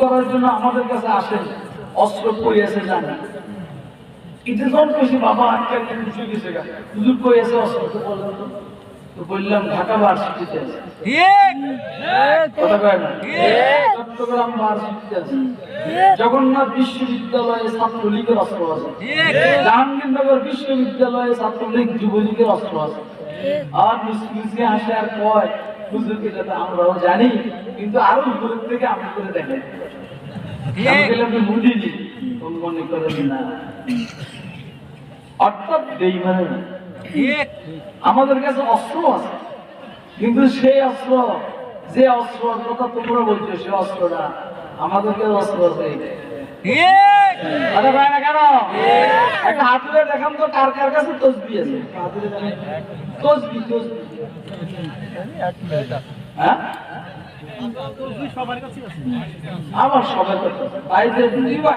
করার জন্য আমাদের কাছে আসেন। অস্ত্র কই আছে এটা যখন কইছি বাবা আজকে একটা খুশি গেছে হুজুর কই আছে অস্ত্র? তো বললাম তো তো বললাম ঢাকা ভার্সিটিতে আছে। কথা কয় না? চট্টগ্রাম ভার্সিটিতে আছে। জগন্নাথ বিশ্ববিদ্যালয়ে ছাত্রলীগের অস্ত্র আছে। জাহাঙ্গীরনগর বিশ্ববিদ্যালয়ে ছাত্রলীগ যুবলীগের অস্ত্র আছে। আর আর কয় হুজুর এটা আমরাও জানি কিন্তু আরও উপরের থেকে আমি করে দেখেন। আমি বুঝিনি মনে করেন না। অর্থাৎ বেইমানে আমাদের কাছে অস্ত্র আছে কিন্তু সেই অস্ত্র যে অস্ত্র কথা তোমরা বলছো সে অস্ত্রটা আমাদের কাছে অস্ত্র আছে। আরে ভাই না কেন? একটা তুলে দেখাম তো কার কার কাছে তসবি আছে? তসবি তসবি। হ্যাঁ? আমার সবাই কথা বাইরে